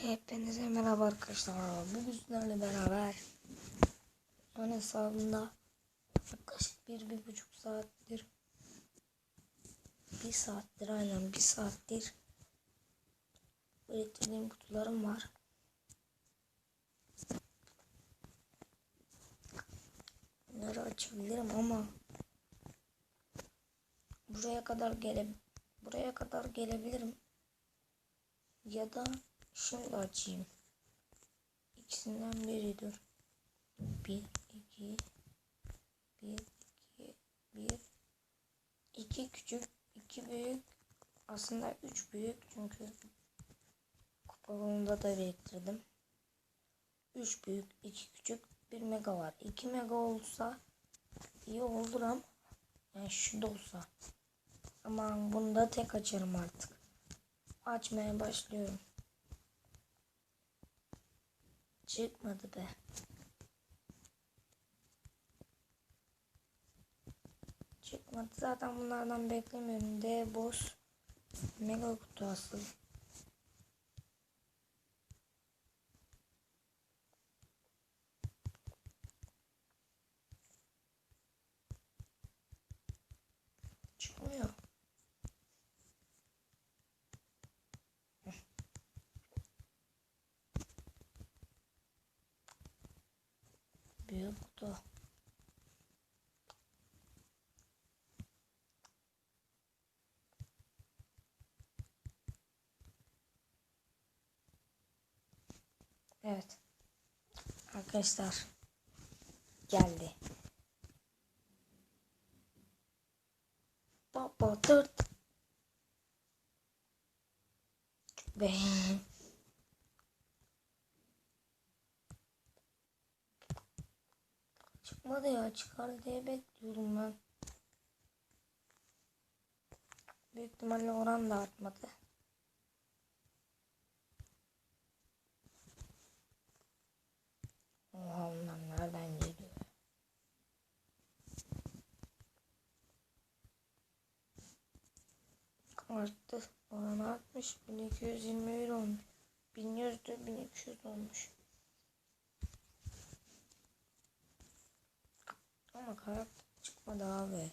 Hepinize merhaba arkadaşlar. Bugün sizlerle beraber ön hesabımda yaklaşık bir, bir buçuk saattir bir saattir aynen bir saattir ürettiğim kutularım var. Bunları açabilirim ama buraya kadar gele buraya kadar gelebilirim ya da Şimdi açayım. İkisinden biridir. Bir, iki, bir, iki, bir, iki küçük, iki büyük. Aslında üç büyük çünkü kupalığında da biriktirdim. Üç büyük, iki küçük, bir mega var. İki mega olsa iyi olur ama yani şu da olsa. Ama bunu da tek açarım artık. Açmaya başlıyorum. Çıkmadı be. Çıkmadı. Zaten bunlardan beklemiyorum. D boss mega kutu asıl. Çıkmıyor. Büyük kutu. Evet. Arkadaşlar geldi. Baba tırt. Be. Çıkmadı ya çıkar diye bekliyordum ben. Büyük ihtimalle oran da artmadı. Oha nereden geliyor? Arttı. Oran artmış. 1221 olmuş. 1100'dü 1200 olmuş. Ama karakter çıkmadı abi.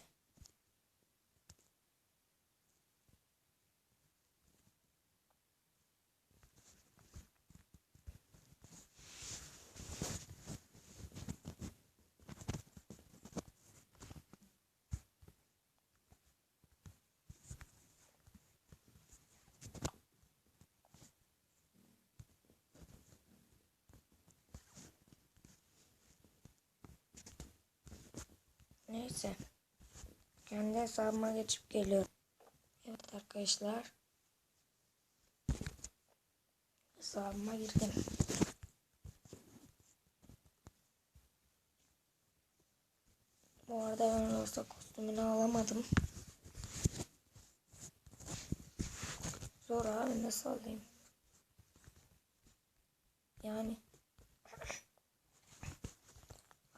Neyse. Kendi hesabıma geçip geliyorum. Evet arkadaşlar. Hesabıma girdim. Bu arada ben Rosa kostümünü alamadım. Zor abi nasıl alayım? Yani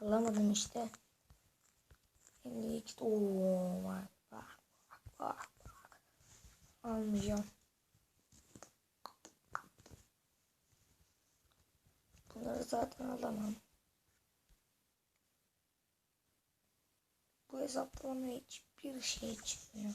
alamadım işte. 52 ooo bak bak bak bak bak. Almayacağım. Bunları zaten alamam. Bu hesapta bana hiçbir şey çıkmıyor.